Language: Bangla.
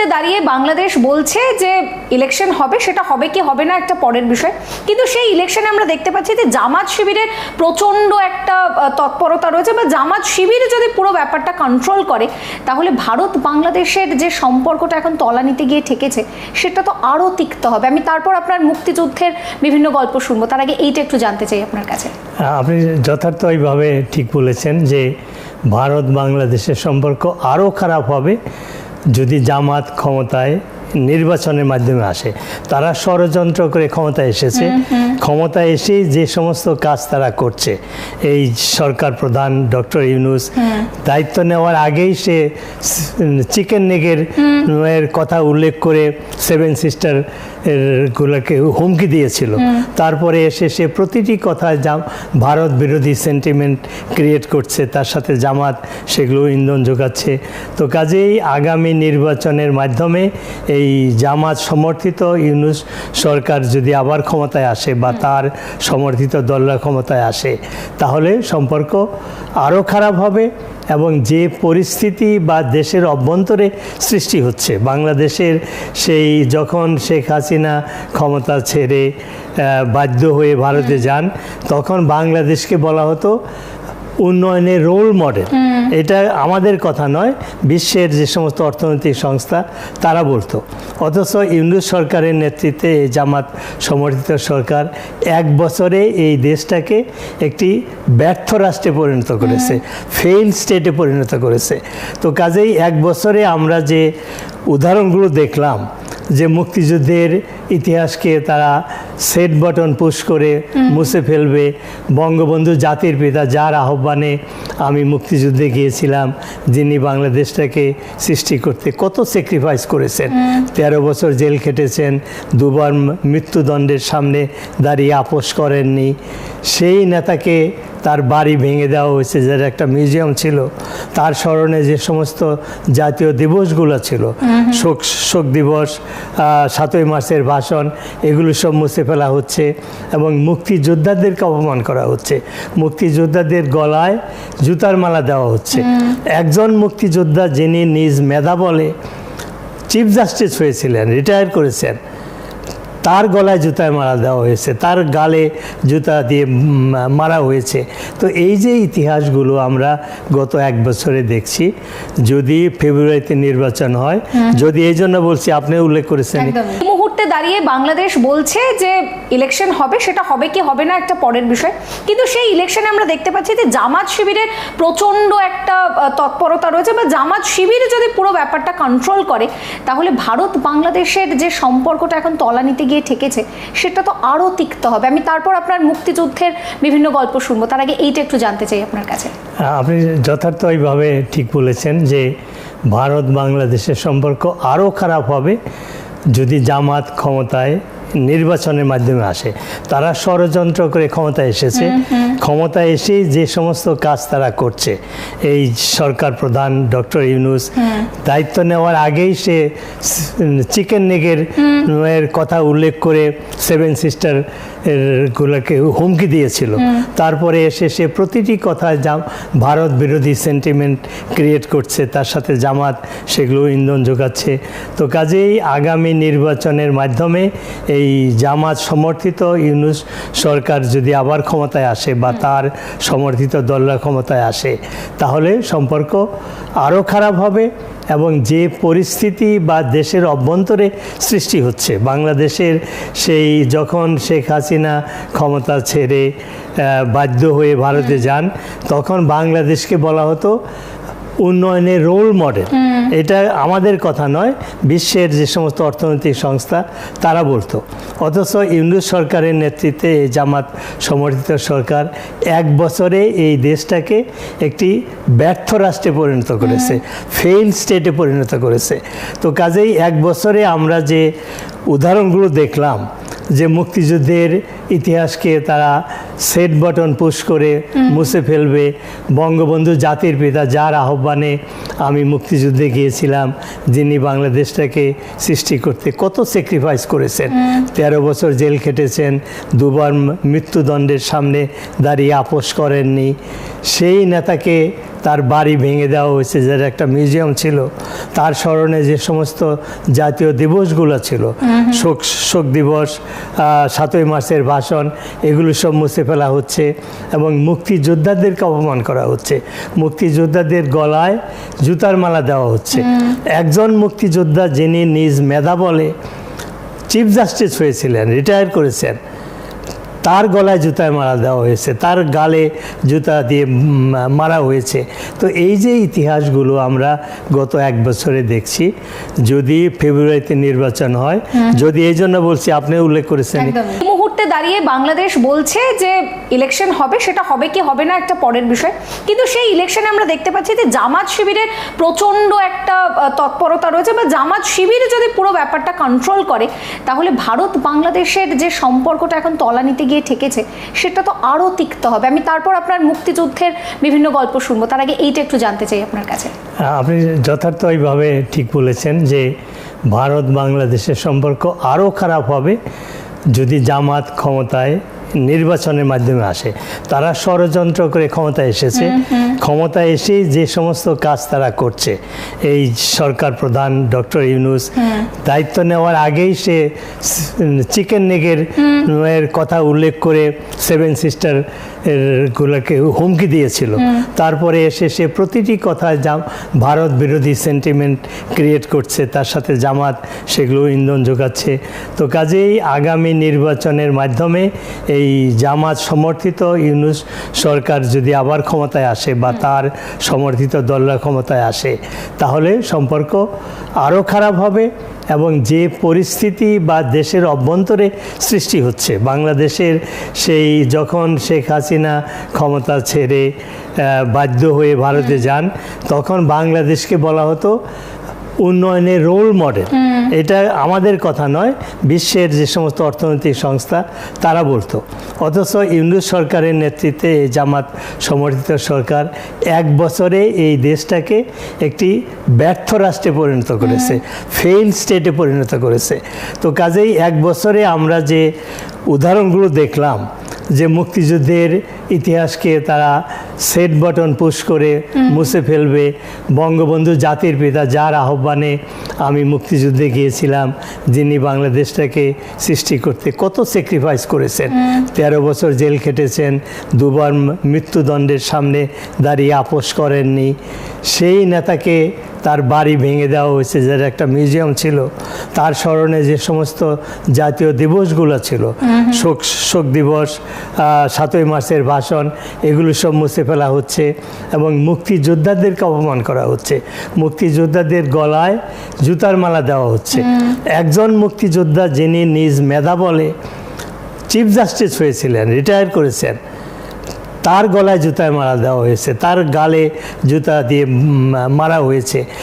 মুহূর্তে দাঁড়িয়ে বাংলাদেশ বলছে যে ইলেকশন হবে, সেটা হবে কি হবে না একটা পরের বিষয়। কিন্তু সেই ইলেকশনে আমরা দেখতে পাচ্ছি যে জামাত শিবিরের প্রচণ্ড একটা তৎপরতা রয়েছে বা জামাত শিবির যদি পুরো ব্যাপারটা কন্ট্রোল করে, তাহলে ভারত বাংলাদেশের যে সম্পর্কটা এখন তলানিতে গিয়ে ঠেকেছে, সেটা তো আরও তিক্ত হবে। আমি তারপর আপনার মুক্তিযুদ্ধের বিভিন্ন গল্প শুনব। তার আগে এইটা একটু জানতে চাই আপনার কাছে। আপনি যথার্থভাবে ঠিক বলেছেন যে ভারত বাংলাদেশের সম্পর্ক আরও খারাপ হবে। যদি জামাত ক্ষমতায় নির্বাচনের মাধ্যমে আসে। তারা ষড়যন্ত্র করে ক্ষমতায় এসেছে। ক্ষমতা এসে যে সমস্ত কাজ তারা করছে এই সরকার প্রধান ডক্টর ইউনুস দায়িত্ব নেওয়ার আগেই সে চিকেন নেগের এর কথা উল্লেখ করে সেভেন সিস্টার গুলোকে হুমকি দিয়েছিল। তারপরে এসে সে প্রতিটি কথায় যা ভারত বিরোধী সেন্টিমেন্ট ক্রিয়েট করছে তার সাথে জামাত সেগুলো ইন্ধন যোগাচ্ছে। তো কাজেই আগামী নির্বাচনের মাধ্যমে এই জামাত সমর্থিত ইউনুস সরকার যদি আবার ক্ষমতায় আসে বা তার সমর্থিত দলরা ক্ষমতায় আসে তাহলে সম্পর্ক আরও খারাপ হবে এবং যে পরিস্থিতি বা দেশের অভ্যন্তরে সৃষ্টি হচ্ছে বাংলাদেশের সেই যখন শেখ হাসিনা ক্ষমতা ছেড়ে বাধ্য হয়ে ভারতে যান তখন বাংলাদেশকে বলা হতো উন্নয়নের রোল মডেল এটা আমাদের কথা নয় বিশ্বের যে সমস্ত অর্থনৈতিক সংস্থা তারা বলতো। অথচ ইউনুস সরকারের নেতৃত্বে এই জামাত সমর্থিত সরকার এক বছরে এই দেশটাকে একটি ব্যর্থ রাষ্ট্রে পরিণত করেছে ফেইল স্টেটে পরিণত করেছে। তো কাজেই এক বছরে আমরা যে উদাহরণগুলো দেখলাম যে মুক্তিযুদ্ধের ইতিহাসকে তারা সেট বটন পুশ করে মুছে ফেলবে। বঙ্গবন্ধু জাতির পিতা যার আহ্বানে আমি মুক্তিযুদ্ধে গিয়েছিলাম যিনি বাংলাদেশটাকে সৃষ্টি করতে কত স্যাক্রিফাইস করেছেন। তেরো বছর জেল খেটেছেন দুবার মৃত্যুদণ্ডের সামনে দাঁড়িয়ে আপোষ করেননি। সেই নেতাকে তার বাড়ি ভেঙে দেওয়া হয়েছে যার একটা মিউজিয়াম ছিল। তার স্মরণে যে সমস্ত জাতীয় দিবসগুলো ছিল শোক শোক দিবস সাতই মাসের ভাষণ এগুলো সব মুছে ফেলা হচ্ছে এবং মুক্তিযোদ্ধাদেরকে অপমান করা হচ্ছে। মুক্তিযোদ্ধাদের গলায় জুতার মালা দেওয়া হচ্ছে। একজন মুক্তিযোদ্ধা যিনি নিজ মেধা বলে চিফ জাস্টিস হয়েছিলেন রিটায়ার করেছেন তার গলায় জুতায় মারা দেওয়া হয়েছে তার গালে জুতা দিয়ে মারা হয়েছে। তো এই যে ইতিহাসগুলো আমরা গত এক বছরে দেখছি যদি ফেব্রুয়ারিতে নির্বাচন হয় যদি এই জন্য বলছি আপনি উল্লেখ করেছেন। মুহূর্তে দাঁড়িয়ে বাংলাদেশ বলছে যে ইলেকশন হবে, সেটা হবে কি হবে না একটা পরের বিষয়। কিন্তু সেই ইলেকশনে আমরা দেখতে পাচ্ছি যে জামাত শিবিরের প্রচণ্ড একটা তৎপরতা রয়েছে বা জামাত শিবির যদি পুরো ব্যাপারটা কন্ট্রোল করে, তাহলে ভারত বাংলাদেশের যে সম্পর্কটা এখন তলানিতে গিয়ে ঠেকেছে, সেটা তো আরও তিক্ত হবে। আমি তারপর আপনার মুক্তিযুদ্ধের বিভিন্ন গল্প শুনব। তার আগে এইটা একটু জানতে চাই আপনার কাছে। আপনি যথার্থ যথার্থভাবে ঠিক বলেছেন যে ভারত বাংলাদেশের সম্পর্ক আরও খারাপ হবে যদি জামাত ক্ষমতায় নির্বাচনের মাধ্যমে আসে। তারা ষড়যন্ত্র করে ক্ষমতা এসেছে। ক্ষমতা এসে যে সমস্ত কাজ তারা করছে এই সরকার প্রধান ডক্টর ইউনুস দায়িত্ব নেওয়ার আগেই সে চিকেন নেগের কথা উল্লেখ করে সেভেন সিস্টার গুলোকে হুমকি দিয়েছিল। তারপরে এসে সে প্রতিটি কথায় ভারত বিরোধী সেন্টিমেন্ট ক্রিয়েট করছে তার সাথে জামাত সেগুলো ইন্ধন যোগাচ্ছে। তো কাজেই আগামী নির্বাচনের মাধ্যমে এই জামাত সমর্থিত ইউনুস সরকার যদি আবার ক্ষমতায় আসে বা তার সমর্থিত দলরা ক্ষমতায় আসে তাহলে সম্পর্ক আরও খারাপ হবে। এবং যে পরিস্থিতি বা দেশের অভ্যন্তরে সৃষ্টি হচ্ছে বাংলাদেশের সেই যখন শেখ হাসিনা ক্ষমতা ছেড়ে বাধ্য হয়ে ভারতে যান তখন বাংলাদেশকে বলা হতো উন্নয়নের রোল মডেল এটা আমাদের কথা নয় বিশ্বের যে সমস্ত অর্থনৈতিক সংস্থা তারা বলতো। অথচ ইউনুস সরকারের নেতৃত্বে এই জামাত সমর্থিত সরকার এক বছরে এই দেশটাকে একটি ব্যর্থ রাষ্ট্রে পরিণত করেছে ফেইল স্টেটে পরিণত করেছে। তো কাজেই এক বছরে আমরা যে উদাহরণগুলো দেখলাম যে মুক্তিযুদ্ধের ইতিহাসকে তারা সেট বটন পুশ করে মুছে ফেলবে। বঙ্গবন্ধু জাতির পিতা যার আহ্বানে আমি মুক্তিযুদ্ধে গিয়েছিলাম যিনি বাংলাদেশটাকে সৃষ্টি করতে কত স্যাক্রিফাইস করেছেন। তেরো বছর জেল খেটেছেন দুবার মৃত্যুদণ্ডের সামনে দাঁড়িয়ে আপোষ করেননি। সেই নেতাকে তার বাড়ি ভেঙে দেওয়া হয়েছে যার একটা মিউজিয়াম ছিল। তার স্মরণে যে সমস্ত জাতীয় দিবসগুলো ছিল শোক শোক দিবস সাতই মাসের ভাষণ এগুলো সব মুছে ফেলা হচ্ছে এবং মুক্তিযোদ্ধাদেরকে অপমান করা হচ্ছে। মুক্তিযোদ্ধাদের গলায় জুতার মালা দেওয়া হচ্ছে। একজন মুক্তিযোদ্ধা যিনি নিজ মেধা বলে চিফ জাস্টিস হয়েছিলেন রিটায়ার করেছেন তার গলায় জুতায় মারা দেওয়া হয়েছে তার গালে জুতা দিয়ে মারা হয়েছে। তো এই যে ইতিহাসগুলো আমরা গত এক বছরে দেখছি যদি ফেব্রুয়ারিতে নির্বাচন হয় যদি এই জন্য বলছি আপনি উল্লেখ করেছেন। মুহূর্তে দাঁড়িয়ে বাংলাদেশ বলছে যে ইলেকশন হবে, সেটা হবে কি হবে না একটা পরের বিষয়। কিন্তু সেই ইলেকশনে আমরা দেখতে পাচ্ছি যে জামাত শিবিরের প্রচণ্ড একটা তৎপরতা রয়েছে বা জামাত শিবির যদি পুরো ব্যাপারটা কন্ট্রোল করে, তাহলে ভারত বাংলাদেশের যে সম্পর্কটা এখন তলানিতে গিয়ে ঠেকেছে, সেটা তো আরও তিক্ত হবে। আমি তারপর আপনার মুক্তিযুদ্ধের বিভিন্ন গল্প শুনব। তার আগে এইটা একটু জানতে চাই আপনার কাছে। আপনি যথার্থ যথার্থভাবে ঠিক বলেছেন যে ভারত বাংলাদেশের সম্পর্ক আরও খারাপ হবে যদি জামাত ক্ষমতায় নির্বাচনের মাধ্যমে আসে। তারা ষড়যন্ত্র করে ক্ষমতা এসেছে। ক্ষমতা এসে যে সমস্ত কাজ তারা করছে এই সরকার প্রধান ডক্টর ইউনুস দায়িত্ব নেওয়ার আগেই সে চিকেন নেগের কথা উল্লেখ করে সেভেন সিস্টার গুলোকে হুমকি দিয়েছিল। তারপরে এসে সে প্রতিটি কথায় ভারত বিরোধী সেন্টিমেন্ট ক্রিয়েট করছে তার সাথে জামাত সেগুলো ইন্ধন যোগাচ্ছে। তো কাজেই আগামী নির্বাচনের মাধ্যমে এই জামাত সমর্থিত ইউনুস সরকার যদি আবার ক্ষমতায় আসে বা তার সমর্থিত দলরা ক্ষমতায় আসে তাহলে সম্পর্ক আরও খারাপ হবে। এবং যে পরিস্থিতি বা দেশের অভ্যন্তরে সৃষ্টি হচ্ছে বাংলাদেশের সেই যখন শেখ হাসিনা ক্ষমতা ছেড়ে বাধ্য হয়ে ভারতে যান তখন বাংলাদেশকে বলা হতো উন্নয়নের রোল মডেল এটা আমাদের কথা নয় বিশ্বের যে সমস্ত অর্থনৈতিক সংস্থা তারা বলতো। অথচ ইউনুস সরকারের নেতৃত্বে এই জামাত সমর্থিত সরকার এক বছরে এই দেশটাকে একটি ব্যর্থ রাষ্ট্রে পরিণত করেছে ফেইল স্টেটে পরিণত করেছে। তো কাজেই এক বছরে আমরা যে উদাহরণগুলো দেখলাম যে মুক্তিযুদ্ধের ইতিহাসকে তারা সেট বটন পুশ করে মুছে ফেলবে। বঙ্গবন্ধু জাতির পিতা যার আহ্বানে আমি মুক্তিযুদ্ধে গিয়েছিলাম যিনি বাংলাদেশটাকে সৃষ্টি করতে কত স্যাক্রিফাইস করেছেন। তেরো বছর জেল খেটেছেন দুবার মৃত্যুদণ্ডের সামনে দাঁড়িয়ে আপোষ করেননি। সেই নেতাকে তার বাড়ি ভেঙে দেওয়া হয়েছে যার একটা মিউজিয়াম ছিল। তার স্মরণে যে সমস্ত জাতীয় দিবসগুলো ছিল শোক শোক দিবস সাতই মাসের ভাষণ এগুলো সব মুছে ফেলা হচ্ছে এবং মুক্তিযোদ্ধাদেরকে অপমান করা হচ্ছে। মুক্তিযোদ্ধাদের গলায় জুতার মালা দেওয়া হচ্ছে। একজন মুক্তিযোদ্ধা যিনি নিজ মেধা বলে চিফ জাস্টিস হয়েছিলেন রিটায়ার করেছেন তার গলায় জুতায় মারা দেওয়া হয়েছে তার গালে জুতা দিয়ে মারা হয়েছে।